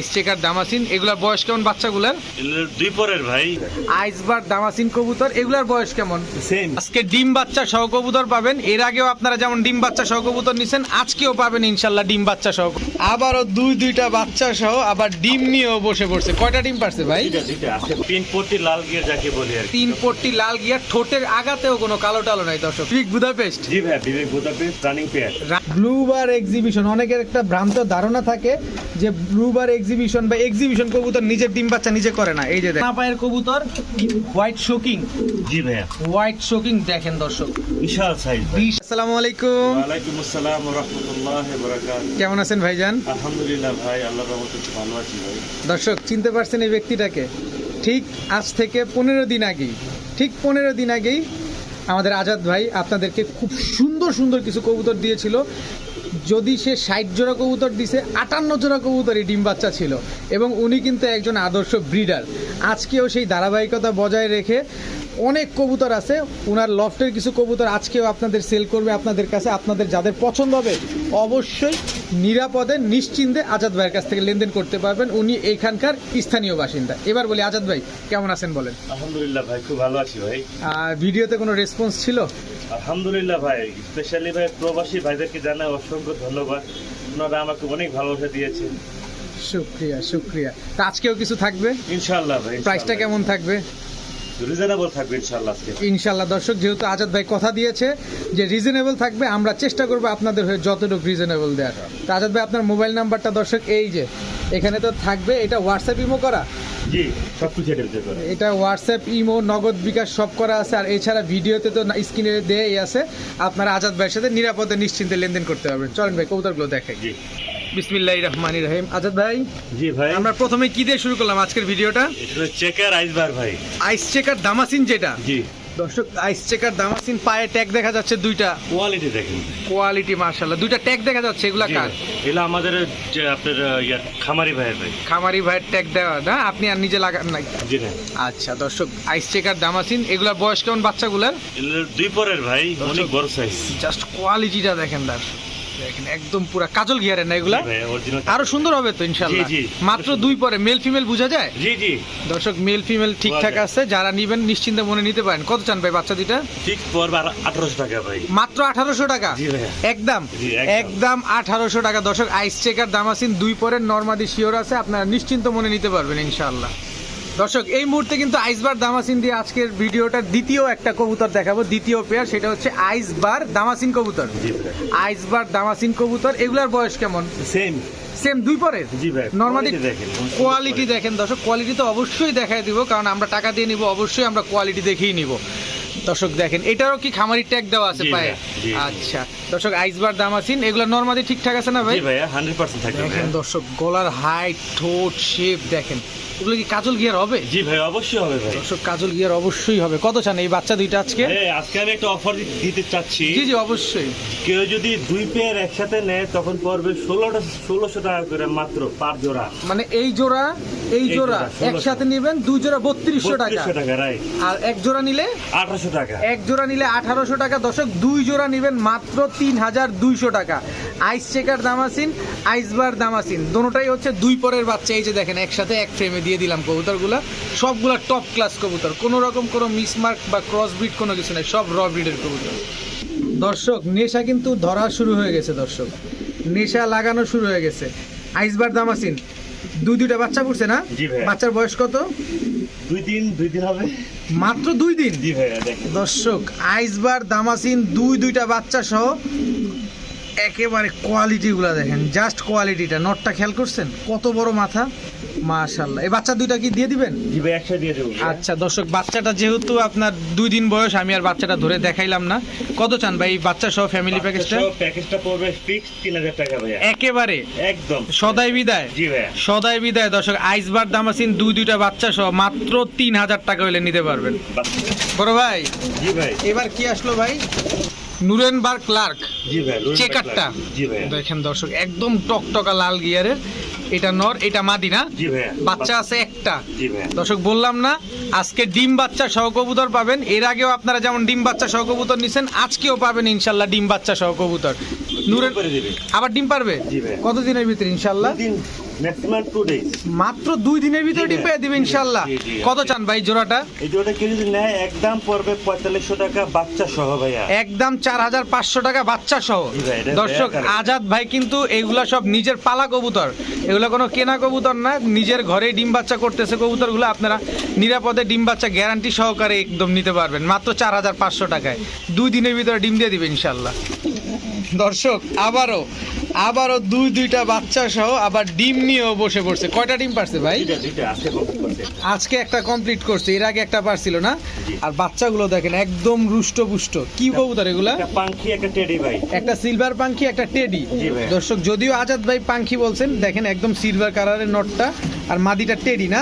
Checker দামাসিন এগুলার বয়স কেমন বাচ্চাগুলার? দুই পরের ভাই। আইসবার দামাসিন কবুতর এগুলার বয়স কেমন? সেম আজকে ডিম বাচ্চা সহ কবুতর পাবেন এর আগেও আপনারা যেমন ডিম বাচ্চা সহ কবুতর নিছেন আজকেও পাবেন ইনশাল্লাহ ডিম বাচ্চা সহ আবারও দুই দুইটা বাচ্চা সহ আবার ডিম নিয়েও বসে পড়ছে। কয়টা ডিম পারছে ভাই? তিন পট্টি লাল গিয়ে যাকে বলি আর তিন পট্টি লাল গিয়ার ঠোঁটের আগাতেও কোনো কালো টালো নাই দর্শক। Pick Budapest. জি ভাই বিবেক Budapest running pair blue bar exhibition অনেকের একটা ভ্রান্ত ধারণা থাকে যে ব্লু বার এক্সিবিশন বা এক্সিবিশন কবুতর নিজের ডিম বাচ্চা নিজে করে না। এই যে দেখেন পায়ের কবুতর হোয়াইট শোকিং জি ভাইয়া। হোয়াইট শোকিং দেখেন দর্শক। বিশাল সাইজ আসসালামু আলাইকুম ওয়ালাইকুম আসসালাম ওয়া রাহমাতুল্লাহি ওয়া বারাকাতুহু। কেমন আছেন ভাইজান? আলহামদুলিল্লাহ ভাই আল্লাহর রহমতে খুব ভালো আছি ভাই। দর্শক চিনতে পারছেন এই ব্যক্তিটাকে? ঠিক আজ থেকে পনেরো দিন আগেই ঠিক পনেরো দিন আগেই আমাদের আজাদ ভাই আপনাদেরকে খুব সুন্দর সুন্দর কিছু কবুতর দিয়েছিল। যদি সে ষাট জোড়া কবুতর দিছে আটান্ন জোড়া কবুতরই ডিম বাচ্চা ছিল। এবং উনি কিন্তু একজন আদর্শ ব্রিডার। আজকেও সেই ধারাবাহিকতা বজায় রেখে অনেক কবুতর আছে। ওনার লফটের কিছু কবুতর আজকেও আপনাদের সেল করবে আপনাদের কাছে। আপনাদের যাদের পছন্দ হবে অবশ্যই নিরাপদে নিশ্চিন্তে আজাদ ভাইয়ের কাছ থেকে লেনদেন করতে পারবেন। উনি এখানকার স্থানীয় বাসিন্দা। এবার বলি আজাদ ভাই কেমন আছেন বলেন? আলহামদুলিল্লাহ ভাই খুব ভালো আছি ভাই। আর ভিডিওতে কোনো রেসপন্স ছিল? আলহামদুলিল্লাহ ভাই স্পেশালি ভাই প্রবাসী ভাইদেরকে জানাই অসংখ্য ধন্যবাদ। ওনারা আমাকে অনেক ভালোবাসা দিয়েছেন। শুক্রিয়া শুক্রিয়া। আজকেও কিছু থাকবে? ইনশাল্লাহ ভাই প্রাইসটা কেমন থাকবে? রিজনেবল থাকবে ইনশাআল্লাহ ইনশাল্লাহ দর্শক যেহেতু আজাদ ভাই কথা দিয়েছে যে রিজনেবল থাকবে আমরা চেষ্টা করব আপনাদের হয়ে যতটুকু রিজনেবল দেওয়ার। তো আজাদ ভাই আপনার মোবাইল নাম্বারটা দর্শক এই যে এখানে তো থাকবে এটা হোয়াটসঅ্যাপ ইমো করা? জি এটা হোয়াটসঅ্যাপ ইমো নগদ বিকাশ সব করা আছে আর এছাড়া ভিডিওতে তো স্ক্রিনে দেয়াই আছে। আপনারা আজাদ ভাইয়ের সাথে নিরাপদে নিশ্চিন্তে লেনদেন করতে পারবেন। চলেন ভাই কবুতরগুলো দেখাই। জি। বিসমিল্লাহ রহমানির রহিম। আজাদ ভাই জি ভাই। আমরা প্রথমে কি দিয়ে শুরু করলাম আজকের ভিডিওটা? চেকার আইসবার ভাই। আইস চেকার দামাসিন যেটা? জি। দর্শক আইস চেকার দামাসিন পায়ে ট্যাগ দেখা যাচ্ছে দুইটা। কোয়ালিটি দেখেন। কোয়ালিটি মার্শাল্লাহ দুইটা ট্যাগ দেখা যাচ্ছে এগুলা কার? এগুলো আমাদের যে আপনার খামারি ভাইয়ের ভাই। খামারি ভাইয়ের ট্যাগ দেওয়া না? আপনি আর নিজে লাগান নাই। জি না আচ্ছা দর্শক আইস চেকার দামাসিন এগুলার বয়স কেমন বাচ্চাগুলার? দুই পরের ভাই অনেক বড় সাইজ জাস্ট কোয়ালিটিটা দেখেন তার দেখেন একদম পুরা কাজল গিয়ারের না এগুলা? আরও সুন্দর হবে তো ইনশাল্লাহ জি। মাত্র দুই পরে মেল ফিমেল বোঝা যায়? জি জি। দর্শক মেল ফিমেল ঠিকঠাক আছে যারা নিবেন নিশ্চিন্তে মনে নিতে পারেন। কত চান ভাই বাচ্চা দুইটা? ঠিক পড়বে আঠারোশো টাকা ভাই। মাত্র আঠারোশো টাকা? জি ভাইয়া। একদম? একদম। একদম আঠারোশো টাকা। দর্শক আইস চেকার দামাসিন দুই পরের নর্মাদি শিওর আছে আপনারা নিশ্চিন্ত মনে নিতে পারবেন ইনশাআল্লাহ। দর্শক এই মুহূর্তে কিন্তু আইসবার দামাসিন দিয়ে আজকের ভিডিওটার দ্বিতীয় একটা কবুতর দেখাবো দ্বিতীয় পেয়ার সেটা হচ্ছে আইসবার দামাসিন কবুতর। ভাই। আইসবার দামাসিন কবুতর এগুলার বয়স কেমন? সেম সেম দুই পরের? জি ভাই নর্মালি কোয়ালিটি দেখেন দর্শক কোয়ালিটি তো অবশ্যই দেখাই দিব কারণ আমরা টাকা দিয়ে নিব অবশ্যই আমরা কোয়ালিটি দেখেই নিব। দর্শক দেখেন এটারও কি খামারি ট্যাগ দেওয়া আছে পায়ে? আচ্ছা দর্শক আইসবার দাম আছেন এগুলো নর্মালি ঠিকঠাক আছে না ভাই? হান্ড্রেড পার্সেন্ট থাকবে দেখেন দর্শক গলার হাইট ঠোঁট শেপ দেখেন। এগুলো কি কাজল গিয়ার হবে? জি ভাই অবশ্যই হবে ভাই। দর্শক কাজল গিয়ার অবশ্যই হবে। কত চান এই বাচ্চা দুইটা আজকে? আজকে আমি একটা অফার দিতে চাচ্ছি। জি জি অবশ্যই। কেউ যদি দুই পেয়ার একসাথে নেয় তখন পড়বে ষোলোটা ষোলোশো টাকা করে মাত্র পার জোড়া। মানে এই জোড়া এই জোড়া জোড়া, 1600 একসাথে নেবেন দুই জোড়া বত্রিশশো টাকা। আর এক জোড়া নিলে? আঠারোশো টাকা। এক জোড়া নিলে আঠারোশো টাকা। দর্শক দুই জোড়া নেবেন মাত্র তিন হাজার দুইশো টাকা। Ice checker Damascene ice bar Damascene. দোনোটাই হচ্ছে দুই পরের বাচ্চা। এই যে দেখেন একসাথে এক ফ্রেমে দিয়ে দিলাম কবুতরগুলো। সবগুলা টপ ক্লাস কবুতর। কোনো রকম কোনো মিসমার্ক বা ক্রস ব্রিড কোনো কিছু নাই সব র ব্রিডের কবুতর। দর্শক নেশা কিন্তু ধরা শুরু হয়ে গেছে দর্শক। নেশা লাগানো শুরু হয়ে গেছে। আইসবার দামাসিন দুই দুইটা বাচ্চা পড়ছে না? বাচ্চার বয়স কত? দুই দিন দুই দিন হবে। মাত্র দুই দিন? দর্শক আইসবার দামাসিন দুই দুইটা বাচ্চা সহ একেবারে কোয়ালিটিগুলো দেখেন জাস্ট কোয়ালিটিটা নটটা খেয়াল করছেন? কত বড় মাথা? মাশাল্লাহ এই বাচ্চা দুইটা কি দিয়ে দিবেন? জি ভাই একসাথে দিয়ে দেবো। আচ্ছা দর্শক বাচ্চাটা যেহেতু আপনার দুই দিন বয়স আমি আর বাচ্চাটা ধরে দেখাইলাম না। কত চান ভাই এই বাচ্চা সহ ফ্যামিলি প্যাকেজটা প্যাকেজটা পড়বে ফিক্স তিন হাজার টাকা ভাইয়া। একেবারে? একদম। সদাই বিদায়? জি ভাইয়া। সদাই বিদায় দর্শক আইসবার দামাসিন দুই দুইটা বাচ্চা সহ মাত্র তিন হাজার টাকা হলে নিতে পারবেন। বড় ভাই জি ভাই। এবার কি আসলো ভাই? Nuremberg clerk. জি ভাই চেকারটা। জি ভাই। দেখেন দর্শক একদম টকটকা লাল গিয়ারের। এটা নর এটা মাদি না? জি ভাই। বাচ্চা আছে একটা। জি ভাই। দর্শক বললাম না আজকে ডিম বাচ্চা সহ কবুতর পাবেন। এর আগেও আপনারা যেমন ডিম বাচ্চা সহ কবুতর নিছেন আজকেও পাবেন ইনশাল্লাহ ডিম বাচ্চা সহ কবুতর নূরের আবার ডিম পারবে? জি ভাই। কত দিনের ভিতরে ইনশাল্লাহ? ম্যাক্সিমাম টু ডেজ মাত্র দুই দিনের ভিতরে ডিম। পেয়ে দিবে ইনশাল্লাহ কত চান ভাই জোড়াটা? এই ওটা কেউ যদি নেয় একদম পড়বে পঁয়তাল্লিশশো টাকা বাচ্চা সহ ভাইয়া। একদম চার হাজার পাঁচশো টাকা বাচ্চা সহ। দর্শক আজাদ ভাই কিন্তু এগুলা সব নিজের পালা কবুতর। এগুলো কোনো কেনা কবুতর না নিজের ঘরে ডিম বাচ্চা করতেছে কবুতরগুলো। আপনারা নিরাপদে ডিম বাচ্চা গ্যারান্টি সহকারে একদম নিতে পারবেন। মাত্র চার হাজার পাঁচশো টাকায়। দুই দিনের ভিতরে ডিম দিয়ে দিবে ইনশাল্লাহ দর্শক আবারও আবারও দুই দুইটা বাচ্চা সহ আবার ডিম নিয়েও বসে পড়ছে। কয়টা ডিম পারছে ভাই? আজকে একটা কমপ্লিট করছে এর আগে একটা পারছিল না? আর বাচ্চাগুলো দেখেন একদম রুষ্ট পুষ্ট কি কবুতর এগুলা? একটা পাঙ্খি একটা টেডি ভাই। একটা সিলভার পাঙ্খি একটা টেডি। দর্শক যদিও আজাদ ভাই পাঙ্খি বলছেন দেখেন একদম সিলভার কালারের নটটা আর মাদিটা টেডি না?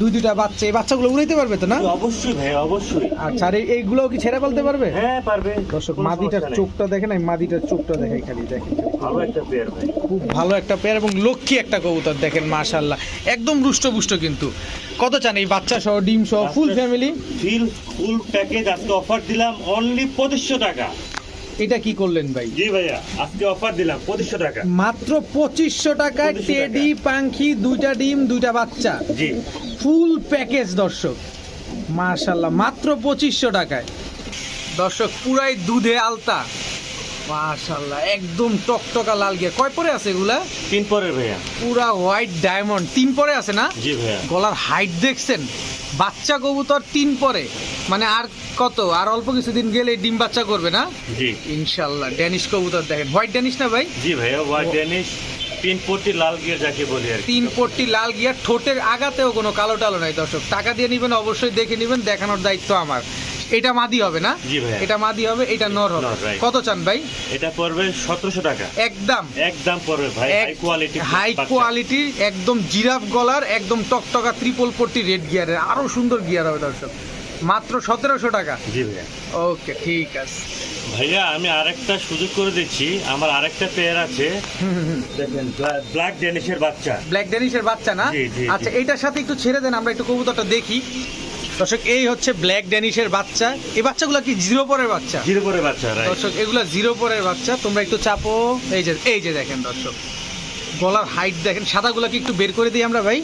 দুই দুইটা বাচ্চা এই বাচ্চাগুলো উড়াইতে পারবে তো না? অবশ্যই ভাই অবশ্যই। আচ্ছা আর এইগুলোও কি ছেড়ে ফেলতে পারবে? হ্যাঁ পারবে। দর্শক মাদিটার চোখটা দেখেন এই মাদিটার চোখটা দেখাই খালি দেখেন। ভালো একটা পেয়ার ভাই। খুব ভালো একটা পেয়ার এবং লক্ষ্মী একটা কবুতর দেখেন মাশাল্লাহ একদম রুষ্ট পুষ্ট কিন্তু। কত চান এই বাচ্চা সহ ডিম সহ ফুল ফ্যামিলি ফিল ফুল প্যাকেজ আজকে অফার দিলাম অনলি পঁচিশশো টাকা। এটা কি করলেন ভাই? জি ভাইয়া আজকে অফার দিলাম পঁচিশশো টাকা। মাত্র পঁচিশশো টাকায় টেডি পাখি দুইটা ডিম দুইটা বাচ্চা। জি। ফুল প্যাকেজ দর্শক। মাশাল্লাহ মাত্র পঁচিশশো টাকায়। দর্শক পুরাই দুধে আলতা। মাশাল্লাহ একদম টকটকা লাল গিয়ে। কয় পরে আছে এগুলা? তিন পরে ভাইয়া। পুরা হোয়াইট ডায়মন্ড তিন পরে আছে না? জি ভাইয়া। গলার হাইট দেখছেন? বাচ্চা কবুতর তিন পরে। মানে আর কত? আর অল্প কিছুদিন গেলে ডিম বাচ্চা করবে না? জি। ইনশাল্লাহ। ড্যানিশ কবুতর দেখেন। হোয়াইট ড্যানিশ না ভাই? জি ভাইয়া হোয়াইট ড্যানিশ তিন পট্টি লাল গিয়ে যাকে বলি আর তিন পট্টি লাল গিয়ার ঠোঁটের আগাতেও কোনো কালো টালো নাই দর্শক। টাকা দিয়ে নিবেন অবশ্যই দেখে নিবেন দেখানোর দায়িত্ব আমার। এটা মাদি হবে না। এটা মাদি হবে এটা নর হবে। কত চান ভাই? এটা পড়বে সতেরোশো টাকা। একদম। একদম পড়বে ভাই হাই কোয়ালিটি হাই কোয়ালিটি একদম জিরাফ গলার একদম টকটকা ত্রিপল পট্টি রেড গিয়ারের আরও সুন্দর গিয়ার হবে দর্শক। মাত্র সতেরোশো টাকা? জি ভাইয়া। ওকে ঠিক আছে। ভাইয়া আমি আরেকটা সুযোগ করে দিচ্ছি। আমার আরেকটা পেয়ার আছে। দেখেন ব্ল্যাক ড্যানিশের বাচ্চা। ব্ল্যাক ডেনিশের বাচ্চা না। আচ্ছা এটার সাথে একটু ছেড়ে দেন আমরা একটু কবুতরটা দেখি। দর্শক এই হচ্ছে ব্ল্যাক ডেনিশের বাচ্চা। এই বাচ্চাগুলো কি জিরো পরের বাচ্চা? জিরো পরের বাচ্চা দর্শক এগুলো জিরো পরের বাচ্চা। তোমরা একটু চাপো। এই যে এই যে দেখেন দর্শক। গলার হাইট দেখেন সাদাগুলো কি একটু বের করে দিই আমরা ভাই।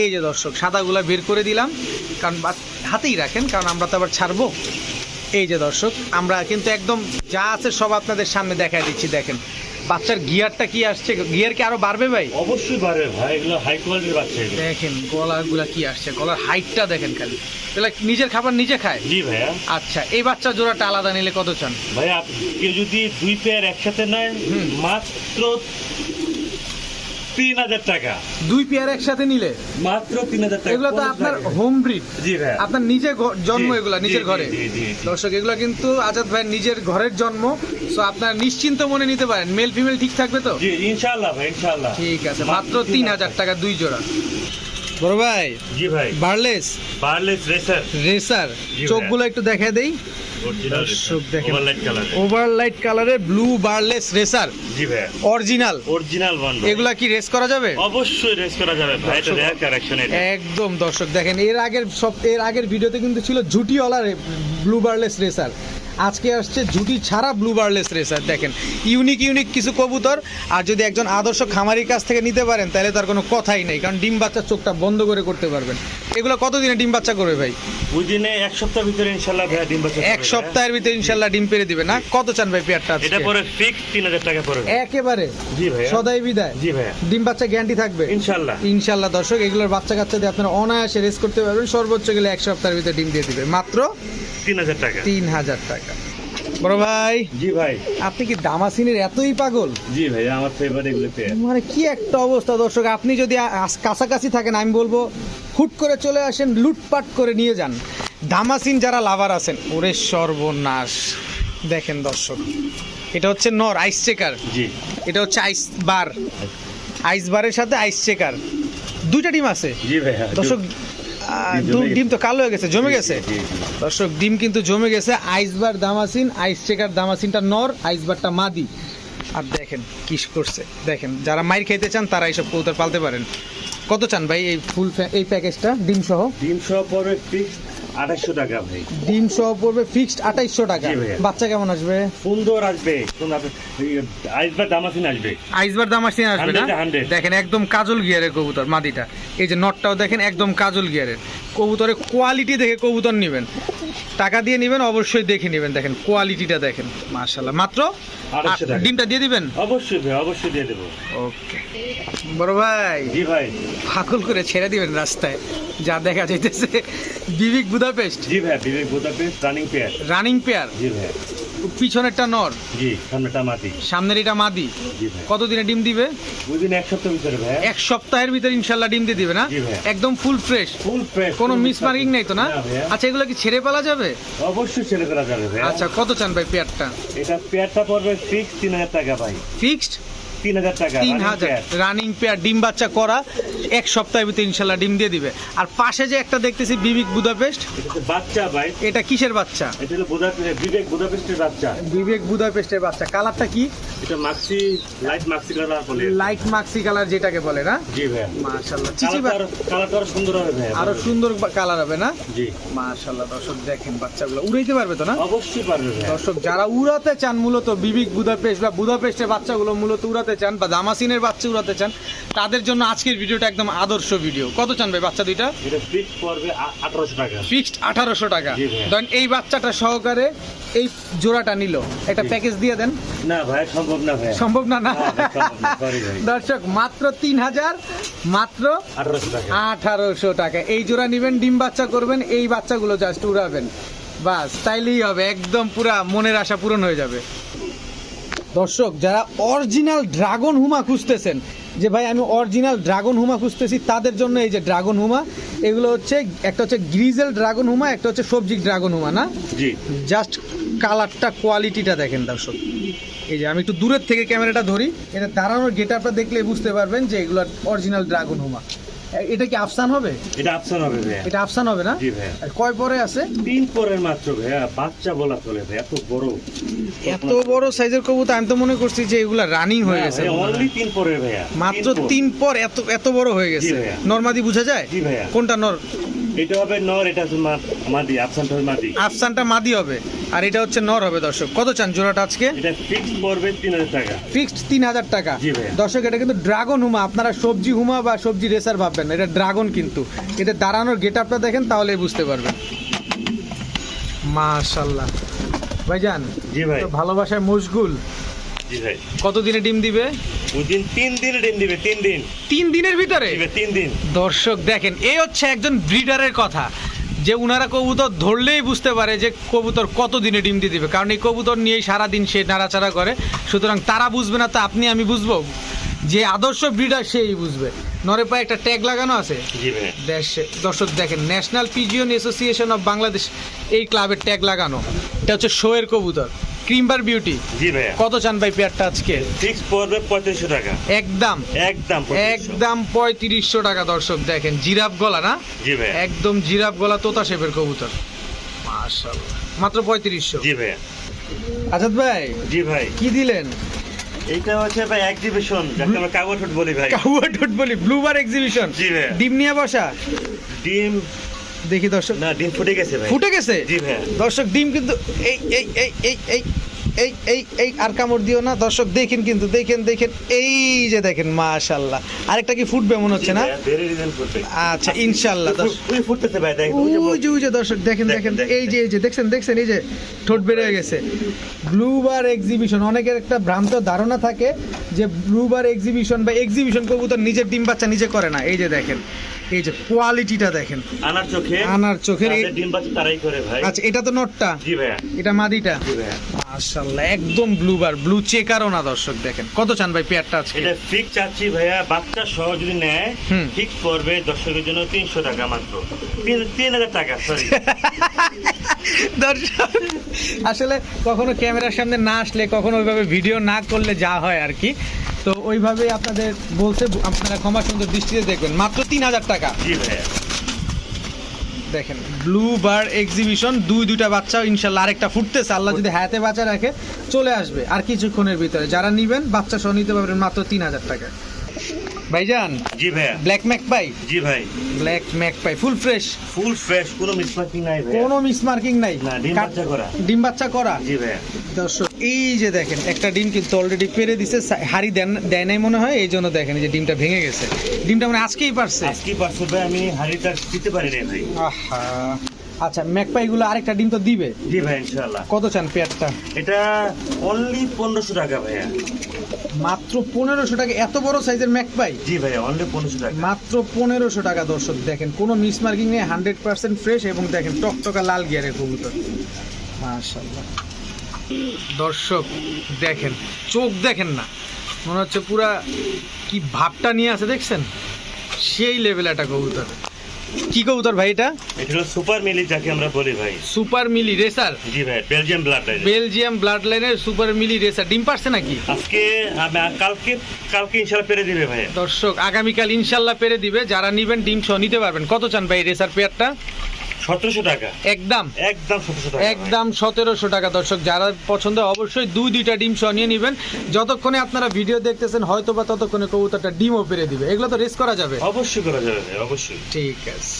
এই যে দর্শক সাদাগুলো বের করে দিলাম। কারণ হাতেই রাখেন কারণ আমরা তো আবার ছাড়বো। এই যে দর্শক আমরা কিন্তু একদম যা আছে সব আপনাদের সামনে দেখায় দিচ্ছি দেখেন। বাচ্চার গিয়ারটা কি আসছে? গিয়ার কি আরও বাড়বে ভাই? অবশ্যই পারবে ভাই এগুলো হাই কোয়ালিটির বাচ্চা এগুলো। দেখেন গলাগুলা কি আসছে গলার হাইটটা দেখেন খালি। তাহলে নিজের খাবার নিজে খায়? জি ভাইয়া। আচ্ছা এই বাচ্চা জোড়াটা আলাদা নিলে কত চান? ভাইয়া আপ- কেউ যদি দুই পেয়ার একসাথে নেয়। মাত্র তিন হাজার টাকা। দুই পেয়ার একসাথে নিলে? মাত্র তিন হাজার টাকা। এগুলো তো আপনার হোম ব্রিড জি ভাইয়া। আপনার নিজে জন্ম এগুলা নিজের ঘরে। দর্শক এগুলো কিন্তু আজাদ ভাই নিজের ঘরের জন্ম। সো আপনার নিশ্চিন্ত মনে নিতে পারেন। মেল ফিমেল ঠিক থাকবে তো? জি ইনশাআল্লাহ ভাই ইনশাআল্লাহ। ঠিক আছে মাত্র তিন হাজার টাকা দুই জোড়া। বড় ভাই জি ভাই। বার্লেস? Barless racer. রেসার। চোখগুলো একটু দেখা দেই। দর্শক দেখেন। ওভারলাইট কালারের ব্লু বার্লেস রেসার জি ভাই অরিজিনাল অরিজিনাল ওয়ান এগুলা কি রেস করা যাবে? অবশ্যই রেস করা যাবে ভাই এটা রেয়ার এটা। একদম দর্শক দেখেন এর আগের সব এর আগের ভিডিওতে কিন্তু ছিল ঝুটিওয়ালা ব্লু বার্লেস রেসার আজকে আসছে ঝুটি ছাড়া ব্লু বার্লেস রেসার দেখেন ইউনিক ইউনিক কিছু কবুতর। আর যদি একজন আদর্শ খামারির কাছ থেকে নিতে পারেন তাহলে তার কোনো কথাই নেই কারণ ডিম বাচ্চার চোখটা বন্ধ করে করতে পারবেন। এগুলো কতদিনে ডিম বাচ্চা করবে ভাই? ওই দিনে এক সপ্তাহ ভিতরে ইনশাআল্লাহ ভাই ডিম বাচ্চা এক সপ্তাহের ভিতরে ইনশাল্লাহ ডিম পেরে দিবে। না কত চান ভাই পেয়ারটা? এটা পরে ফিক্স তিন হাজার টাকা পড়বে। একেবারে? জি ভাই সদাই বিদায়। জি ভাইয়া। ডিম বাচ্চা গ্যারান্টি থাকবে? ইনশাআল্লাহ। ইনশাল্লাহ দর্শক এগুলোর বাচ্চা কাচ্চা দিয়ে আপনারা অনায়াসে রেস করতে পারবেন। সর্বোচ্চ গেলে এক সপ্তাহের ভিতরে ডিম দিয়ে দিবে। মাত্র তিন হাজার টাকা। তিন হাজার টাকা। বড় ভাই। জি ভাই। আপনি কি দামাসিনের এতই পাগল? জি ভাই আমার ফেভারিট এগুলো মানে কি একটা অবস্থা দর্শক আপনি যদি কাছাকাছি থাকেন আমি বলব হুট করে চলে আসেন লুটপাট করে নিয়ে যান। দামাসিন যারা লাভার আছেন ওরে সর্বনাশ। দেখেন দর্শক এটা হচ্ছে নর আইস চেকার জি। এটা হচ্ছে আইস বার আইস বারের সাথে আইস চেকার দুইটা ডিম আছে। জি ভাইয়া দর্শক ডিম তো কালো হয়ে গেছে জমে গেছে। দর্শক ডিম কিন্তু জমে গেছে। আইসবার দামাসিন আইস চেকার দামাসিনটা নর আইসবারটা মাদি। আর দেখেন কিস করছে। দেখেন যারা মাইর খেতে চান তারা এইসব কবুতর পালতে পারেন। কত চান ভাই এই ফুল এই প্যাকেজটা ডিম সহ ডিম সহ পরে ফিক্স টাকা ভাই। ডিম সহ পড়বে ফিক্সড আঠাইশশো টাকা। বাচ্চা কেমন আসবে? সুন্দর আসবে সুন্দর আসবে। এই আইসবার দামাসিন আসবে। আইসবার দামাসিন আসবে না? 100 100 দেখেন একদম কাজল গিয়ারের কবুতর মাদিটা। এই যে নটটাও দেখেন একদম কাজল গিয়ারের। কবুতরের কোয়ালিটি দেখে কবুতর নেবেন। টাকা দিয়ে নেবেন অবশ্যই দেখে নেবেন। দেখেন কোয়ালিটিটা দেখেন। মাশাল্লাহ মাত্র। ডিমটা দিয়ে দিবেন? অবশ্যই ভাই অবশ্যই দিয়ে দেবো। ওকে। বড় ভাই জি ভাই। ফাকল করে ছেড়ে দিবেন রাস্তায়। যা দেখা যাইতেছে। বিবিক বুদাপেস্ট? জি ভাই বিবেক Budapest running pair running pair জি ভাই। পিছনেরটা নর? জি সামনেটা মাটি সামনের এটা মাদি। জি ভাই। কতদিনে ডিম দিবে? বুঝিন এক সপ্তাহ ভিতরে ভাই। এক সপ্তাহের ভিতরে ইনশাল্লাহ ডিম দিয়ে দিবে না। একদম ফুল ফ্রেশ ফুল ফ্রেশ কোনো মিস মার্কিং নেই তো না? আচ্ছা এগুলো কি ছেড়ে পালা যাবে? অবশ্যই ছেড়ে ফেলা যাবে ভাই আচ্ছা কত চান ভাই পেয়ারটা এটা পেয়ারটা পড়বে ফিক্স তিন হাজার টাকা ভাই। ফিক্সড তিন হাজার টাকা তিন হাজার। রানিং পেয়ার ডিম বাচ্চা করা এক সপ্তাহের ভিতরে ইনশাল্লাহ ডিম দিয়ে দিবে। আর পাশে যে একটা দেখতেছি বিবেক বুদাপেস্ট বাচ্চা ভাই। এটা কিসের বাচ্চা? এটা হলো বিবেক বুদাপেস্টের বাচ্চা। বিবেক বুদাপেস্টের বাচ্চা। কালারটা কি? এটা মাক্সি লাইট মাক্সি কালার বলে। লাইট মাক্সি কালার যেটাকে বলে না? জি ভাই মাশাল্লাহ চিচি কালারটা আরো- সুন্দর হবে ভাই আরও সুন্দর কালার হবে না? জি। মাশাল্লাহ দর্শক দেখেন বাচ্চাগুলো উড়াইতে পারবে তো না? অবশ্যই পারবে দর্শক যারা উড়াতে চান মূলত বিবিক বুদাপেস্ট বা বুদাপেস্টের বাচ্চাগুলো মূলত উড়াতে চান বা দামাসিনের বাচ্চা উড়াতে চান তাদের জন্য আজকের ভিডিওটা একদম আদর্শ ভিডিও। কত চান ভাই বাচ্চা দুইটা? এটা ফিক্স পড়বে আঠারোশো টাকা। ফিক্সড আঠারোশো টাকা। জি ধরেন এই বাচ্চাটা সহকারে এই জোড়াটা নিল। একটা প্যাকেজ দিয়ে দেন। না ভাই সম্ভব না ভাই সম্ভব না না না, ভাই, সম্ভব না, ভাই। দর্শক মাত্র তিন হাজার মাত্র আঠারোশো টাকা। এই জোড়া নিবেন ডিম বাচ্চা করবেন এই বাচ্চাগুলো জাস্ট উড়াবেন। বাস তাইলেই হবে একদম পুরা মনের আশা পূরণ হয়ে যাবে। দর্শক যারা অরিজিনাল ড্রাগন হুমা খুঁজতেছেন যে ভাই আমি অরিজিনাল ড্রাগন হুমা খুঁজতেছি তাদের জন্য এই যে ড্রাগন হুমা এগুলো হচ্ছে একটা হচ্ছে গ্রিজেল ড্রাগন হুমা একটা হচ্ছে সবজি ড্রাগন হুমা না? জি। জাস্ট কালারটা, কোয়ালিটিটা দেখেন দর্শক। এই যে আমি একটু দূরের থেকে ক্যামেরাটা ধরি। এটা দাঁড়ানোর গেট আপটা দেখলে বুঝতে পারবেন যে এগুলো অরিজিনাল ড্রাগন হুমা। এটা কি আফসান হবে? এটা আফসান হবে ভাই এটা আফসান হবে না? জি ভাই আর কয় পরে আছে? তিন পরের মাত্র ভাইয়া বাচ্চা বলা চলে ভাই এত বড়। এত বড় সাইজের কবুতর আমি তো মনে করছি যে এগুলা রানিং হয়ে গেছে। অনলি তিন পরের ভাইয়া মাত্র তিন পর এত এত বড় হয়ে গেছে। নরমাদি ভাইয়া। বোঝা যায়? জি ভাইয়া। কোনটা নর? এটা হবে নর এটা হচ্ছে মাদি আফসানটা হবে মাদি। আফসানটা মাদি হবে আর এটা হচ্ছে নর হবে দর্শক। কত চান জোড়াটা আজকে? এটা ফিক্স পড়বে তিন হাজার টাকা। ফিক্সড তিন হাজার টাকা। জি ভাইয়া। দর্শক এটা কিন্তু ড্রাগন হুমা। আপনারা সবজি হুমা বা সবজি রেসার ভাববেন না, এটা ড্রাগন কিন্তু। এটা দাঁড়ানোর গেট আপটা দেখেন তাহলেই বুঝতে পারবেন। মাশাল্লাহ। ভাইজান জি ভাই। ভালোবাসায় মশগুল। জি ভাই। কতদিনে ডিম দিবে? দিন তিন দিন ডিম দিবে তিন দিন। তিন দিনের ভিতরে? দিবে তিন দিন। দর্শক দেখেন এই হচ্ছে একজন ব্রিডারের কথা। যে উনারা কবুতর ধরলেই বুঝতে পারে যে কবুতর কত দিনে ডিম দিয়ে দিবে। কারণ এই কবুতর নিয়েই সারাদিন সে নাড়াচাড়া করে। সুতরাং তারা বুঝবে না তো আপনি আমি বুঝব। যে আদর্শ ব্রিডার সেই বুঝবে। নরে পায়ে একটা ট্যাগ লাগানো আছে। ভাই দর্শক দেখেন national pigeon association of Bangladesh এই ক্লাবের ট্যাগ লাগানো। এটা হচ্ছে শোয়ের কবুতর ক্রিমবার বিউটি জি ভাইয়া। কত চান ভাই পেয়ারটা আজকে? ফিক্স পড়বে পঁয়ত্রিশশো টাকা। একদম। একদম একদম পঁয়ত্রিশশো টাকা দর্শক দেখেন জিরাফ গলা না? জি ভাইয়া। একদম জিরাফ গলা তোতা শেপের কবুতর। মাশাআল্লাহ। মাত্র পঁয়ত্রিশশো। জি ভাই আজাদ ভাই জি ভাই। কি দিলেন? এইটা হচ্ছে ভাই এক্সিবিশন যাকে আমরা কাগজ ফুট বলি ভাই। কাউয়া ঠোঁট বলি ব্লুবার এক্সিবিশন জি ভাই। ডিম নিয়ে বসা? ডিম দেখি দর্শক। না ডিম ফুটে গেছে ভাই। ফুটে গেছে? জি ভাই। দর্শক ডিম কিন্তু এই এই এই এই। এই এই এই আর কামড় দিও না। দর্শক দেখেন কিন্তু দেখেন দেখেন এই যে দেখেন মাশাল্লাহ আরেকটা কি ফুটবে মনে হচ্ছে না? আচ্ছা ইনশাল্লাহ দর্শক। ওই যে ওই যে দর্শক দেখেন দেখেন, দেখেন দেখেন, এই যে এই যে দেখছেন দেখছেন এই যে ঠোঁট বেড়ে গেছে। ব্লুবার এক্সিবিশন অনেকের একটা ভ্রান্ত ধারণা থাকে যে ব্লুবার এক্সিবিশন বা এক্সিবিশন কবুতর নিজের ডিম বাচ্চা নিজে করে না। এই যে দেখেন এই যে কোয়ালিটিটা দেখেন। আনার চোখে? আনার চোখের ডিম বাচ্চা তারাই করে ভাই। আচ্ছা এটা তো নটটা? জি ভাইয়া। এটা মাদিটা? জি ভাইয়া। মাশাআল্লাহ একদম ব্লুবার ব্লু চেকারও না দর্শক দেখেন। কত চান ভাই পেয়ারটা আজকে? এটা ফিক্স চাচ্ছি ভাইয়া বাচ্চা সহ যদি নেয়। ফিক্স পড়বে দর্শকের জন্য তিনশো টাকা মাত্র। তিন তিন হাজার টাকা সরি দর্শক আসলে কখনো ক্যামেরার সামনে না আসলে কখনো ওইভাবে ভিডিও না করলে যা হয় আর কি। তো ওইভাবে আপনাদের বলছে আপনারা ক্ষমা সুন্দর দৃষ্টিতে দেখবেন। মাত্র তিন হাজার টাকা। দেখেন ব্লু বার এক্সিবিশন দুই দুইটা বাচ্চা ইনশাল্লাহ আরেকটা ফুটতেছে। আল্লাহ যদি হায়াতে বাচ্চা রাখে চলে আসবে। আর কিছুক্ষণের ভিতরে যারা নিবেন বাচ্চা সহ নিতে পারবেন মাত্র তিন হাজার টাকা। ভাইজান জি ভাইয়া। Black magpie? জি ভাই। Black magpie full fresh full fresh কোনো মিসমার্কিং নাই ভাইয়া। কোনো মিস মার্কিং নাই? না, ডিম বাচ্চা করা। ডিম বাচ্চা করা? জি ভাইয়া। দর্শক এই যে দেখেন একটা ডিম কিন্তু অলরেডি পেরে দিছে হাড়ি দেন দেয় নাই মনে হয় এই জন্য দেখেন এই যে ডিমটা ভেঙে গেছে। ডিমটা মানে আজকেই পারছে। আজকে পারছ ভাই আমি হাড়িটা দিতে পারি না ভাই। আহা। আচ্ছা ম্যাকপাই গুলো আরেকটা ডিম তো দিবে? জি ভাই ইনশাআল্লাহ। কত চান পেয়ারটা এটা অনলি পনেরোশো টাকা ভাইয়া। মাত্র পনেরোশো টাকা এত বড় সাইজের ম্যাকপাই? জি ভাইয়া অনলি পনেরোশো টাকা। মাত্র পনেরোশো টাকা দর্শক দেখেন কোনো মিস মার্কিং নেই হান্ড্রেড পার্সেন্ট ফ্রেশ এবং দেখেন টকটকা লাল গিয়ারের কবুতর। মাশাল্লাহ দর্শক দেখেন চোখ দেখেন না। মনে হচ্ছে পুরা কি ভাবটা নিয়ে আছে দেখছেন? সেই লেভেল একটা কবুতর। কি কবুতর ভাই এটা? এটা হলো সুপার মিলি যাকে আমরা বলি ভাই। সুপার মিলি রেসার? জি ভাই Belgium blood line Belgium blood লাইনের সুপার মিলি রেসার। ডিম পারছে নাকি? আজকে আমি কালকে কালকে ইনশাআল্লাহ পেরে দিবে ভাই। দর্শক আগামীকাল ইনশাআল্লাহ পেরে দিবে। যারা নেবেন ডিম সহ নিতে পারবেন। কত চান ভাই রেসার পেয়ারটা? সতেরোশো টাকা। একদম। একদম সতেরোশো টাকা একদম সতেরোশো টাকা দর্শক। যারা পছন্দ অবশ্যই দুই দুইটা ডিম সহ নিয়ে নেবেন। যতক্ষণে আপনারা ভিডিও দেখতেছেন হয়তো বা ততক্ষণে কবুতরটা ডিমও পেরে দিবে। এগুলো তো রেস করা যাবে? অবশ্যই করা যাবে অবশ্যই। ঠিক আছে।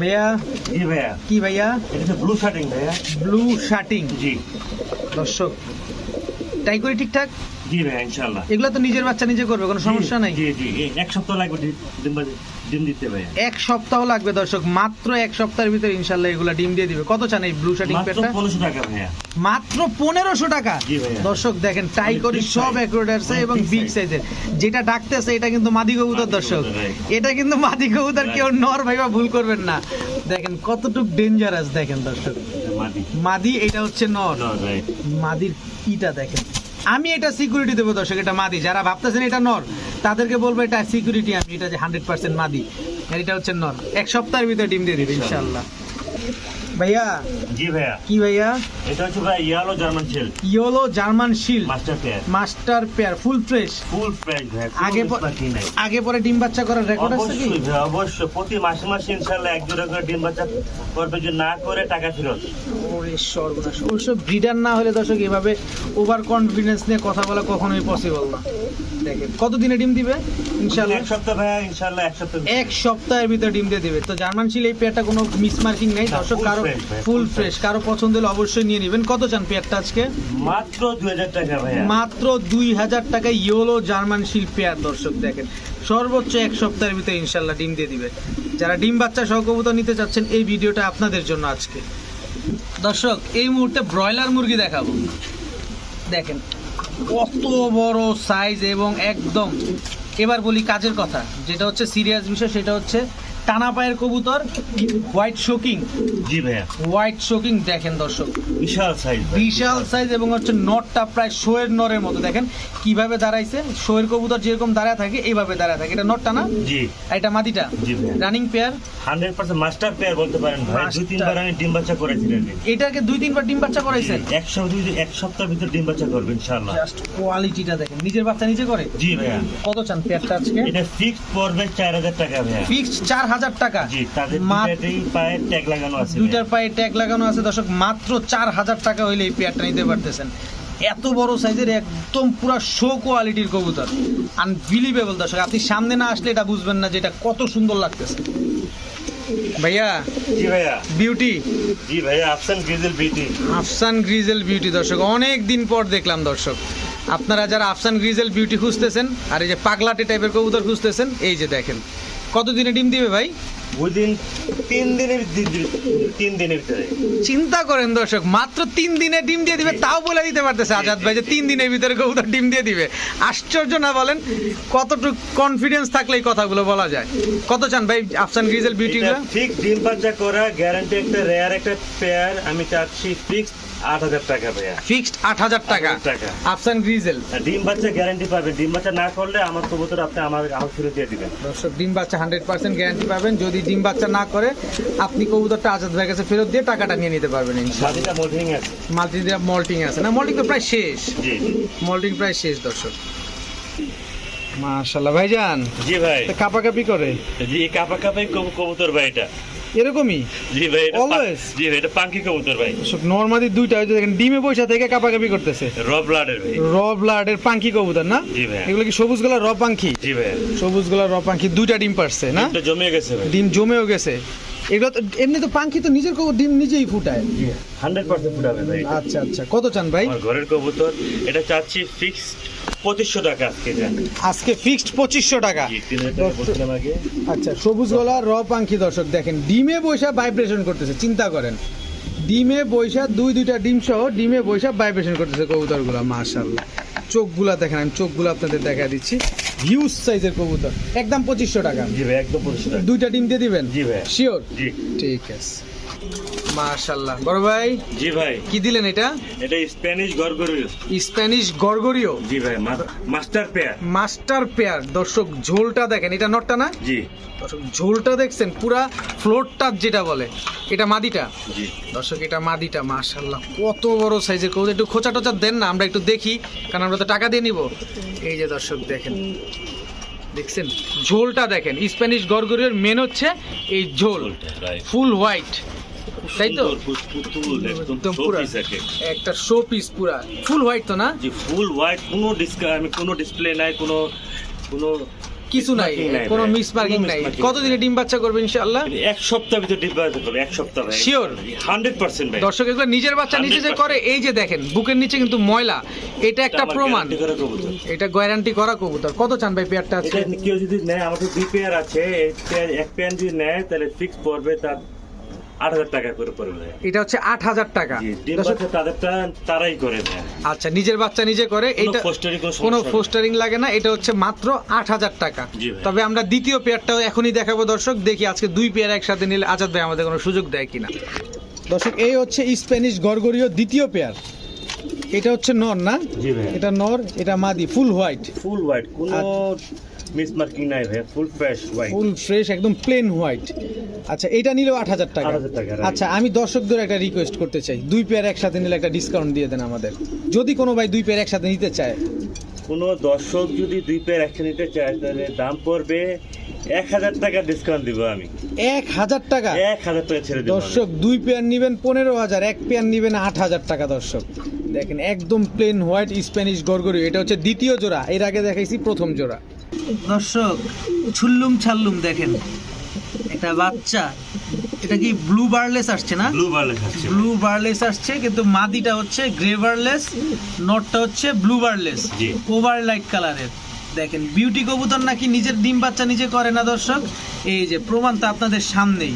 ভাইয়া? জি ভাইয়া। কি ভাইয়া? এটা ব্লু শার্টিং ভাইয়া। ব্লু শার্টিং জি। দর্শক তাই করি ঠিকঠাক? জি ভাইয়া ইনশাআল্লাহ। এগুলো তো নিজের বাচ্চা নিজে করবে কোনো সমস্যা নাই? জি জি এক সপ্তাহ লাগবে ডিম- ডিম দিতে ভাইয়া। এক সপ্তাহ লাগবে দর্শক মাত্র এক সপ্তাহের ভিতরে ইনশাল্লাহ এগুলো ডিম দিয়ে দিবে। কত চান এই ব্লু শার্টিং মাত্র পেয়ারটা পনেরোশো টাকা ভাইয়া। মাত্র পনেরোশো টাকা। দর্শক দেখেন টাই করি সব size। অ্যাক্রোডার্সে এবং বিগ। সাইজের যেটা ডাকতেছে এটা কিন্তু মাদি কবুতর দর্শক। এটা কিন্তু মাদি কবুতর কেউ নর ভাইবা ভুল করবেন না। দেখেন কতটুক ডেঞ্জারাস দেখেন দর্শক। মাদি। মাদি এটা হচ্ছে নর। মাদির ইটা দেখেন। আমি এটা সিকিউরিটি দেবো দর্শক, এটা মাদি। যারা ভাবতেছেন এটা নর, তাদেরকে বলব এটা সিকিউরিটি আমি, এটা যে হান্ড্রেড পার্সেন্ট মাদি। এটা হচ্ছে নর। এক সপ্তাহের ভিতরে ডিম দিয়ে দিবে ইনশাল্লাহ ভাইয়া। জি ভাইয়া। কি ভাইয়া? এটা হচ্ছে ভাই yellow German shell yellow German shell master pair master pair full fresh full fresh ভাই আগে আগে পরে ডিম বাচ্চা করার রেকর্ড আছে কি? অবশ্যই অবশ্যই। প্রতি মাসে মাসে ইনশাআল্লাহ এক জোড়া করে ডিম বাচ্চা করবে যদি না করে টাকা ফেরত। ওরে সর্বনাশ। অবশ্য ব্রিডার না হলে দর্শক এভাবে ওভার কনফিডেন্স নিয়ে কথা বলা কখনোই পসিবল না। দেখেন কত দিনে ডিম দিবে? ইনশাআল্লাহ। এক সপ্তাহ ভাইয়া ইনশাআল্লাহ এক সপ্তাহ এক সপ্তাহের ভিতরে ডিম দিয়ে দিবে। তো জার্মান শিল এই পেয়ারটা কোনো মিস মার্কিং নেই দর্শক কারও ভাই, ফুল ফ্রেশ কারও পছন্দ হলে অবশ্যই নিয়ে নেবেন। কত চান পেয়ারটা আজকে? মাত্র দুই হাজার টাকা ভাইয়া। মাত্র দুই হাজার টাকা ইয়োলো জার্মান শিল পেয়ার দর্শক দেখেন। সর্বোচ্চ এক সপ্তাহের ভিতরে ইনশাল্লাহ ডিম দিয়ে দিবে। যারা ডিম বাচ্চা সহকবুতর নিতে চাচ্ছেন এই ভিডিওটা আপনাদের জন্য আজকে। দর্শক এই মুহূর্তে ব্রয়লার মুরগি দেখাবো। দেখেন কত বড় সাইজ এবং একদম এবার বলি কাজের কথা যেটা হচ্ছে সিরিয়াস বিষয় সেটা হচ্ছে টানা পায়ের কবুতর হোয়াইট শোকিং জি ভাইয়া। হোয়াইট শোকিং দেখেন দর্শক। বিশাল সাইজ বিশাল সাইজ এবং হচ্ছে নটটা প্রায় শোয়ের নরের মতো দেখেন। কীভাবে দাঁড়াইছে? শোয়ের কবুতর যেরকম দাঁড়ায় থাকে এইভাবে দাঁড়ায় থাকে। এটা নটটা না? জি। এটা মাদিটা জি running pair hundred percent master pair বলতে পারেন ভাই। দুই। তিনবার আমি ডিম বাচ্চা করেছিলেন এটাকে দুই তিনবার ডিম বাচ্চা করাইছেন এক সপ্তাহ এক সপ্তাহের ভিতরে ডিম বাচ্চা করবে ইনশাআল্লাহ। জাস্ট কোয়ালিটিটা দেখেন। নিজের বাচ্চা নিজে করে? জি ভাইয়া। কত চান পেয়ারটা আজকে? এটা ফিক্স পড়বে চার হাজার টাকা ভাইয়া। ফিক্সড চার হাজার টাকা? জি তাদের দুইটাতেই পায়ে ট্যাগ লাগানো আছে দুইটার পায়ে ট্যাগ লাগানো আছে দর্শক। মাত্র চার হাজার টাকা হইলে এই পেয়ারটা নিতে পারতেছেন। এত বড় সাইজের একদম পুরা শো কোয়ালিটির কবুতর। আনবিলিভেবল দর্শক আপনি সামনে না আসলে এটা বুঝবেন না যে এটা কত সুন্দর লাগতেছে। ভাইয়া জি ভাইয়া। বিউটি জি ভাইয়া আফসান গ্রিজেল বিটি আফসান গ্রিজেল বিউটি দর্শক অনেক দিন পর দেখলাম দর্শক। আপনারা যারা আফসান গ্রিজেল বিউটি খুঁজতেছেন আর এই যে পাগলাটে টাইপের কবুতর খুঁজতেছেন এই যে দেখেন। কতদিনে ডিম দিবে ভাই? তিন দিনের তিন দিনের ভিতরে। চিন্তা করেন দর্শক মাত্র তিন দিনে ডিম দিয়ে দিবে তাও বলে দিতে পারতেছে আজাদ ভাই যে তিন দিনের ভিতরে কবুতর ডিম দিয়ে দিবে। আশ্চর্য না বলেন কতটুকু কনফিডেন্স থাকলে এই কথাগুলো বলা যায়। কত চান ভাই আফসান গ্রিজেল বিউটি ঠিক ডিম বাচ্চা করা গ্যারান্টি একটা রেয়ার একটা পেয়ার আমি চাচ্ছি ফিক্সড 8000 ফেরত দিয়ে টাকাটা নিয়ে নিতে পারবেন ইনশাআল্লাহ। মল্টিং আছে। না মল্টিং তো প্রায় শেষ। জি মল্টিং প্রায় শেষ দর্শক। মাশাআল্লাহ ভাইজান। জি ভাই। কাপাকাপি করে। জি কাপাকাপি কবুতর ভাই এটা। এরকমই? জি ভাই জি ভাই এটা পাঙ্কি কবুতর ভাই। নর্মালি দুইটা ওই যে দেখেন ডিমে পয়সা থেকে কাপাকাপি করতেছে। র ব্লাডের ভাই। র ব্লাডের পাঙ্কি কবুতর না? জি ভাই। এগুলো কি সবুজ গলা র পাঙ্কি? জি ভাই। সবুজ গলা র পাঙ্কি দুইটা ডিম পারছে না? জমে গেছে ভাই। ডিম জমেও গেছে। এগুলো তো এমনি তো পাঙ্কি তো নিজের কবুতর ডিম নিজেই ফুটায়। হান্ড্রেড পার্সেন্ট ফুটাবে ভাই। আচ্ছা আচ্ছা। কত চান ভাই? আমার ঘরের কবুতর এটা চাচ্ছি ফিক্সড পঁচিশশো টাকা আজকে আজকে ফিক্সড পঁচিশশো টাকা। আচ্ছা সবুজ গলা র পাঙ্কি দর্শক দেখেন ডিমে বৈশা ভাইব্রেশন করতেছে চিন্তা করেন। ডিমে বৈশা দুই দুইটা ডিম সহ ডিমে বৈশা ভাইব্রেশন করতেছে কবুতরগুলো মাশাল্লাহ চোখগুলা দেখেন আমি চোখগুলো আপনাদের দেখা দিচ্ছি। হিউজ সাইজের কবুতর একদম পঁচিশশো টাকা। জি ভাই একদম পঁচিশশো টাকা। দুইটা ডিম দিয়ে দিবেন? জি ভাই। শিওর জি। ঠিক আছে। মাশাল্লাহ বড় ভাই জি ভাই। কি দিলেন এটা? এটা স্প্যানিশ গরগরিও। স্প্যানিশ গরগরিও? জি ভাই মাস্টার পেয়ার। Master pair. দর্শক ঝোলটা দেখেন এটা নটটা না? জি। দর্শক ঝোলটা দেখছেন পুরা ফ্লোর টাচ যেটা বলে এটা মাদিটা? জি। দর্শক এটা মাদিটা মাশাল্লাহ কত বড় সাইজের কবুতর। একটু খোঁচা টোচা দেন না আমরা একটু দেখি কারণ আমরা তো টাকা দিয়ে নিব। এই যে দর্শক দেখেন। দেখছেন? ঝোলটা দেখেন স্প্যানিশ গরগরির মেন হচ্ছে এই ঝোল। ফুল হোয়াইট তাই তো। একটা শো পিস পুরা। ফুল হোয়াইট তো না? জি ফুল হোয়াইট কোনো আমি কোনো ডিসপ্লে নাই কোনো কোনো কিছু নাই কোনো মিস মার্কিং নাই। কতদিনে ডিম বাচ্চা করবে ইনশাআল্লাহ? এক সপ্তাহ ভিতরে ডিসপ্লে করবে এক সপ্তাহ ভাই? হান্ড্রেড পার্সেন্ট ভাই। দর্শক এগুলো নিজের বাচ্চা নিজে যে করে এই যে দেখেন বুকের নিচে কিন্তু ময়লা। এটা একটা প্রমাণ। এটা গ্যারান্টি করা কবুতর। কত চান ভাই পেয়ারটা আছে? কেউ যদি নেয় আমার তো দুই পেয়ার আছে এক পেয়ার যদি নেয় তাহলে ফিক্স পড়বে তার আট হাজার টাকা করে পড়বে এটা হচ্ছে আট হাজার টাকা। ডিম বাচ্চা তাদেরটা তারাই করে নেয় আচ্ছা নিজের বাচ্চা নিজে করে কোনো। ফোস্টারিং লাগে না এটা হচ্ছে মাত্র আট হাজার টাকা। তবে আমরা দ্বিতীয় পেয়ারটাও এখনই দেখাবো দর্শক দেখি আজকে দুই পেয়ার একসাথে নিলে আজাদ ভাই আমাদের কোনো সুযোগ দেয় কিনা। দর্শক এই হচ্ছে স্প্যানিশ গরগরীয় দ্বিতীয় পেয়ার। এটা হচ্ছে নর না? এটা নর এটা মাদি ফুল হোয়াইট। ফুল হোয়াইট কোনো মিস মার্কিং নাই ভাই full fresh white full fresh একদম প্লেন হোয়াইট আচ্ছা এটা নিলেও আট হাজার টাকা। 8,000 টাকা, আচ্ছা আমি দর্শকদের একটা রিকোয়েস্ট করতে চাই। দুই পেয়ার একসাথে নিলে একটা ডিসকাউন্ট দিয়ে দেন আমাদের। যদি কোনো ভাই দুই পেয়ার একসাথে নিতে চায়। কোনো দর্শক যদি দুই পেয়ার একসাথে নিতে চায় তাহলে দাম পড়বে এক হাজার টাকা ডিসকাউন্ট দিব আমি। এক হাজার টাকা? এক হাজার টাকা ছেড়ে দর্শক দুই পেয়ার নিবেন পনেরো হাজার এক পেয়ার নিবেন আট হাজার টাকা দর্শক। দেখেন একদম প্লেন হোয়াইট স্প্যানিশ গরগরি এটা হচ্ছে দ্বিতীয় জোড়া। এর আগে দেখাইছি প্রথম জোড়া। দর্শক ছুল্লুম ছাল্লুম দেখেন। এটা বাচ্চা এটা কি ব্লু বার্লেস আসছে না? ব্লু বার্লেস আসছে। ব্লু বার্লেস আসছে কিন্তু মাদিটা হচ্ছে গ্রে বার্লেস নটটা হচ্ছে ব্লু বার্লেস। ওভার লাইট কালারের দেখেন বিউটি কবুতর নাকি নিজের ডিম বাচ্চা নিজে করে না দর্শক? এই যে প্রমাণ তো আপনাদের সামনেই।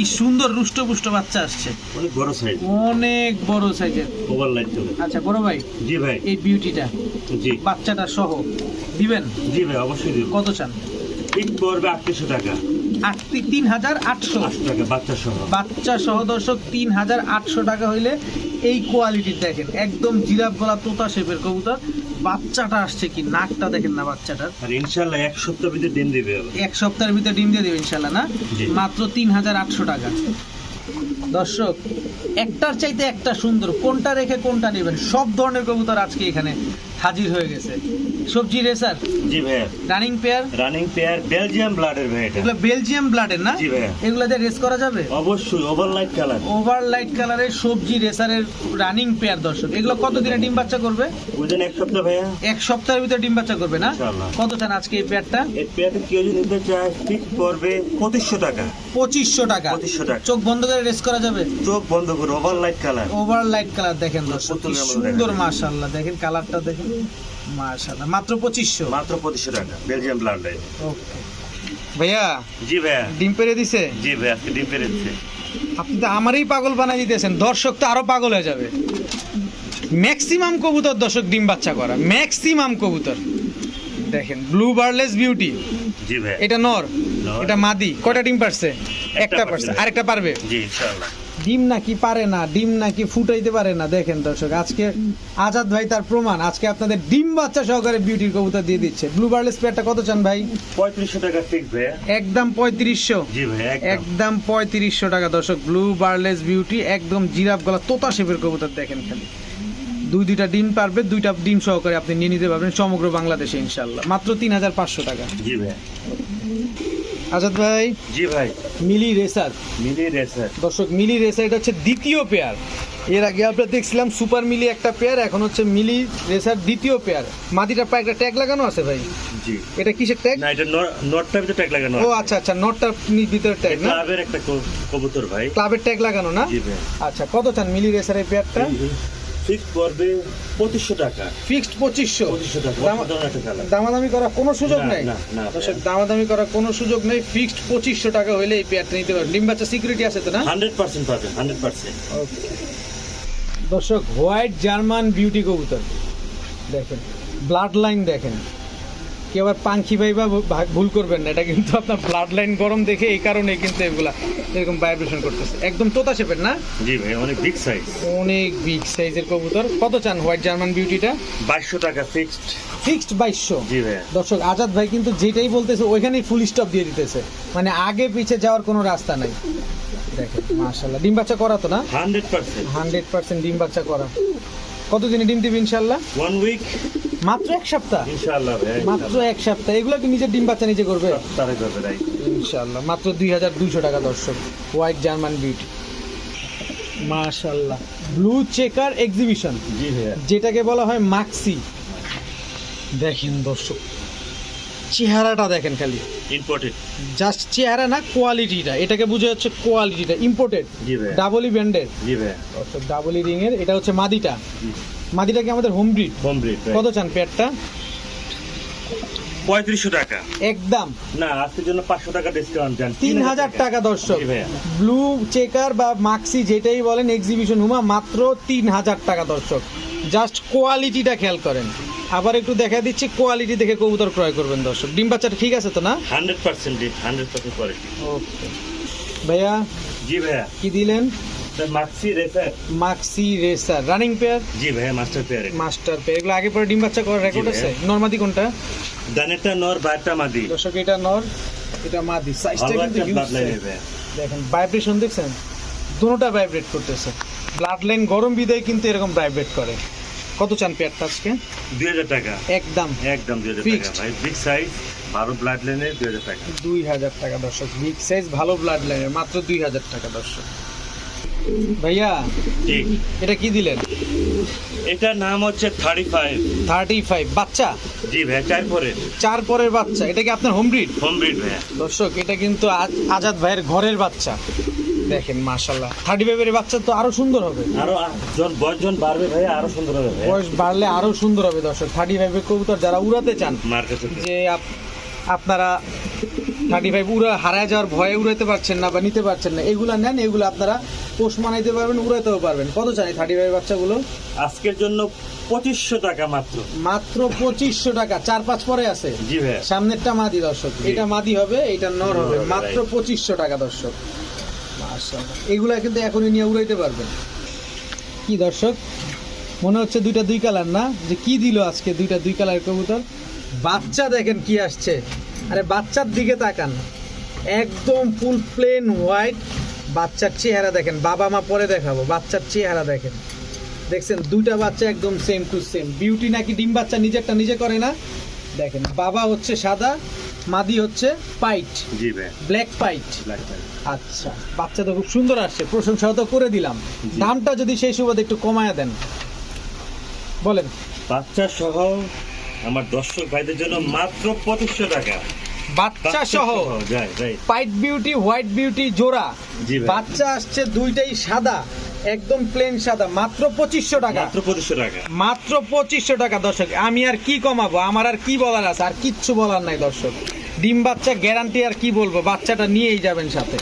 কি সুন্দর রুষ্ট পুষ্ট বাচ্চা আসছে। অনেক বড় সাইজ অনেক বড় সাইজের ওভার লাইট চলে। আচ্ছা বড় ভাই জি ভাই। এই বিউটিটা জি। বাচ্চাটা সহ দিবেন? জি ভাই অবশ্যই দিব। কত চান? ঠিক পড়বে আটশো টাকা। তিন হাজার আটশো। বাচ্চা সহ। দর্শক তিন হাজার আটশো টাকা হইলে এই কোয়ালিটির দেখেন একদম জিরাফ গলা তোতা শেপের কবুতর। বাচ্চাটা আসছে কি নাকটা দেখেন না বাচ্চাটার। ইনশাল্লাহ এক সপ্তাহ ভিতরে ডিম দিবে এক সপ্তাহের ভিতরে ডিম দিয়ে দেবে ইনশাল্লাহ না? মাত্র তিন হাজার আটশো টাকা। দর্শক একটার চাইতে একটা সুন্দর কোনটা রেখে কোনটা নেবেন? সব ধরনের কবুতর আজকে এখানে হাজির হয়ে গেছে। সবজি রেসার জি ভাইয়া। Running pair running pair Belgium ব্লাডের ভাই এটা। এগুলো বেলজিয়াম ব্লাডের না? জি ভাইয়া। এগুলোতে রেস করা যাবে? অবশ্যই over light colour over light কালারের সবজি রেসারের রানিং পেয়ার দর্শক। এগুলো কতদিনে ডিম বাচ্চা করবে? বুঝলেন এক সপ্তাহ ভাইয়া? এক সপ্তাহের ভিতরে ডিম বাচ্চা করবে না? ইনশাআল্লাহ। কত চান আজকে এই পেয়ারটা এই পেয়ারটা কেউ যদি নিতে চায় ঠিক পড়বে পঁচিশশো টাকা। পঁচিশশো টাকা। পঁচিশশো টাকা। চোখ বন্ধ করে রেস করা যাবে? চোখ বন্ধ করে over light colour over light colour দেখেন দর্শক কি সুন্দর মাশাআল্লাহ। দেখেন কালারটা দেখেন। মাশাআল্লাহ মাত্র পঁচিশশো? মাত্র পঁচিশশো টাকা বেলজিয়াম ব্লাড ওকে। ভাইয়া জি ভাইয়া। ডিম পেরে দিছে? জি ভাইয়া আজকে ডিম পেরেছে আপনি তো আমারই পাগল বানাই দিতেছেন দর্শক তো আরও পাগল হয়ে যাবে। ম্যাক্সিমাম কবুতর দর্শক ডিম বাচ্চা করা ম্যাক্সিমাম কবুতর। দেখেন ব্লু বার্লেস বিউটি জি এটা নর। এটা মাদি কয়টা ডিম পারছে? একটা পারছে। পারছে। আরেকটা পারবে? জি ইনশাআল্লাহ। ডিম নাকি পারে না ডিম নাকি ফুটাইতে পারে না দেখেন দর্শক আজকে আজাদ ভাই তার প্রমাণ আজকে আপনাদের ডিম বাচ্চা সহকারে বিউটির কবুতর দিয়ে দিচ্ছে। ব্লু বার্লেস পেয়ারটা কত চান ভাই? পঁয়ত্রিশশো টাকা ভাইয়া। একদম পঁয়ত্রিশশো? একদম। একদম পঁয়ত্রিশশো টাকা দর্শক ব্লু বার্লেস বিউটি একদম জিরাফ গলা তোতা শেপের কবুতর দেখেন খালি। দুই দুইটা ডিম পারবে দুইটা ডিম সহকারে আপনি নিয়ে নিতে পারবেন সমগ্র বাংলাদেশে ইনশাল্লাহ মাত্র তিন হাজার পাঁচশো টাকা। জি ভাইয়া। আজাদ ভাই? জি ভাই। মিলি রেসার। মিলি রেসার। দর্শক মিলি রেসার এটা হচ্ছে দ্বিতীয় পেয়ার। এর আগে আমরা দেখছিলাম সুপার মিলি একটা পেয়ার এখন হচ্ছে মিলি রেসার দ্বিতীয় পেয়ার। মাদিটার পায়ে একটা ট্যাগ লাগানো আছে ভাই? জি। এটা কিসের ট্যাগ? না এটা নটটার ভিতরে ট্যাগ লাগানো ও আচ্ছা আচ্ছা নটটার ভিতরে ট্যাগ না? ক্লাবের একটা কবুতর ভাই। ক্লাবের ট্যাগ লাগানো না? জি ভাই। আচ্ছা কত চান মিলি রেসারের পেয়ারটা? ফিক্স পড়বে পঁচিশশো টাকা। ফিক্সড পঁচিশশো? পঁচিশশো টাকা দামাদামি করার কোনো সুযোগ নেই? দর্শক দামাদামি করার কোনো সুযোগ নেই। ফিক্সড পঁচিশশো টাকা হইলে এই পেয়ারটা নিতে পারবেন। ডিম বাচ্চা সিকিউরিটি আছে তো না? হান্ড্রেড পার্সেন্ট পাবেন হান্ড্রেড পার্সেন্ট। দর্শক হোয়াইট জার্মান বিউটি কবুতর। দেখেন ব্লাড লাইন দেখেন। কেউ আবার পাঙ্খি ভাই বা ভুল করবেন না। এটা কিন্তু আপনার ব্লাড লাইন গরম দেখে এই কারণে কিন্তু এগুলা এরকম ভাইব্রেশন করতেছে। একদম তোতা শেপের না? জি ভাই অনেক বিগ সাইজ অনেক বিগ সাইজের কবুতর। কত চান হোয়াইট জার্মান বিউটিটা বাইশশো টাকা ফিক্সড ফিক্সড বাইশশো? জি ভাই। দর্শক আজাদ ভাই কিন্তু যেটাই বলতেছে ওইখানেই ফুল স্টপ দিয়ে দিতেছে। মানে আগে পিছে যাওয়ার কোনো রাস্তা নাই। দেখেন মাশাল্লাহ ডিম বাচ্চা করা তো না? Hundred percent. হান্ড্রেড পার্সেন্ট ডিম বাচ্চা করা। কতদিনে ডিম দিবে ইনশাল্লাহ ওয়ান উইক মাত্র এক সপ্তাহ? ইনশাআল্লাহ মাত্র এক সপ্তাহ। এগুলো কি নিজের ডিম বাচ্চা নিজে করবে? তারে করবে রাইট ইনশাল্লাহ মাত্র দুই হাজার দুইশো টাকা দর্শক। হোয়াইট জার্মান বিউটি মাশাল্লাহ ব্লু চেকার এক্সিবিশন যেটাকে বলা হয় মাক্সি দেখেন দর্শক। চেহারাটা দেখেন খালি। ইম্পর্টেন্ট জাস্ট চেহারা না কোয়ালিটিটা এটাকে বুঝে হচ্ছে কোয়ালিটিটা ইম্পোর্টেড ডাবলি ব্যান্ডের জি অর্থাৎ ডাবলি রিং এর এটা হচ্ছে মাদিটা। জি। মাদিটা কি আমাদের হোম ব্রিড হোম ব্রিড কত চান পেয়ারটা পঁয়ত্রিশশো টাকা। একদম। না আজকের জন্য পাঁচশো টাকা ডিসকাউন্ট দেন। তিন হাজার টাকা। দর্শক। ব্লু চেকার বা মাক্সি যেটাই বলেন এক্সিবিশন হুমা মাত্র তিন হাজার টাকা দর্শক। জাস্ট কোয়ালিটিটা খেয়াল করেন। আবার একটু দেখা দিচ্ছি কোয়ালিটি দেখে কবুতর ক্রয় করবেন দর্শক। ডিম বাচ্চাটা ঠিক আছে তো না? Hundred percent hundred percent quality okay ভাইয়া? জি ভাইয়া। কি দিলেন? Maxi racer maxi racer running pair জি ভাইয়া মাস্টার পেয়ারে মাস্টার পেয়ার এগুলো আগে পরে ডিম বাচ্চা করার রেকর্ড জি আছে? ভাইয়া। কোনটা? নর মাদি। দর্শক এটা নর এটা মাদি। সাইজটা কিন্তু দেখেন ভাইব্রেশন দেখছেন? দুটোটা ভাইব্রেট করতেছে। ব্লাড লাইন গরম বিদায় কিন্তু এরকম ভাইব্রেট করে। কত চান পেয়ারটা আজকে? দুই হাজার টাকা। একদম। একদম দুই হাজার. টাকা ভাই। বিগ সাইজ ভালো ব্লাড লাইনে দুই হাজার টাকা। দুই হাজার টাকা দর্শক। বিগ সাইজ ভালো ব্লাড লাইনের মাত্র দুই হাজার টাকা দর্শক। ভাইয়া ঠিক এটা কি দিলেন? এটার নাম হচ্ছে থার্টি ফাইভ থার্টি ফাইভ বাচ্চা? জি ভাইয়া চার পরে চার পরের বাচ্চা এটা কি আপনার হোম ব্রিড হোম ব্রিড ভাইয়া। দর্শক এটা কিন্তু আজাদ ভাইয়ের ঘরের বাচ্চা। দেখেন মাশাল্লাহ থার্টি ফাইভের বাচ্চা তো আরও সুন্দর হবে। আরও জন বয়স জন বাড়বে ভাইয়া আরও সুন্দর হবে বয়স বাড়লে আরও সুন্দর হবে দর্শক। থার্টি ফাইভের কবুতর যারা উড়াতে চান যে আপ- আপনারা থার্টি ফাইভ উড়া হারায় যাওয়ার ভয়ে উড়াতে পারছেন না বা নিতে পারছেন না এগুলা নেন এগুলো আপনারা পোষ মানাইতে পারবেন উড়াতেও পারবেন। কত চান থার্টি ফাইভ বাচ্চাগুলো? আজকের জন্য পঁচিশশো টাকা মাত্র। মাত্র পঁচিশশো টাকা চার পাঁচ পরে আছে। জি ভাইয়া সামনেরটা মাদি দর্শক। এটা মাদি হবে এটা নর হবে। মাত্র পঁচিশশো টাকা দর্শক। এগুলা কিন্তু এখনই নিয়ে উড়াইতে পারবেন। কি দর্শক? মনে হচ্ছে দুইটা দুই কালার না? যে কি দিল আজকে দুইটা দুই কালার কবুতর? বাচ্চা দেখেন কি আসছে। আরে বাচ্চার দিকে তাকান। একদম ফুল প্লেন হোয়াইট বাচ্চার চেহারা দেখেন। বাবা মা পরে দেখাবো বাচ্চার চেহারা দেখেন। দেখছেন দুইটা বাচ্চা একদম সেম টু সেম বিউটি নাকি ডিম বাচ্চা নিজেরটা নিজে করে না? দেখেন বাবা হচ্ছে সাদা মাদি হচ্ছে পাইট জি ভাইয়া ব্ল্যাক পাইট আচ্ছা বাচ্চা তো খুব সুন্দর আসছে প্রশংসা তো করে দিলাম। দামটা যদি সেই সুবাদে একটু কমায়া দেন। বলেন। বাচ্চা সহ আমার দর্শক ভাইদের জন্য মাত্র পঁচিশশো টাকা। বাচ্চা সহ। যাই যাই। পাইট বিউটি হোয়াইট বিউটি জোড়া। বাচ্চা আসছে দুইটাই সাদা একদম প্লেন সাদা মাত্র পঁচিশশো টাকা। মাত্র পঁচিশশো টাকা। মাত্র পঁচিশশো টাকা দর্শক। আমি আর কি কমাবো? আমার আর কি বলার আছে? আর কিচ্ছু বলার নাই দর্শক। ডিম বাচ্চা গ্যারান্টি আর কি বলব? বাচ্চাটা নিয়েই যাবেন সাথে।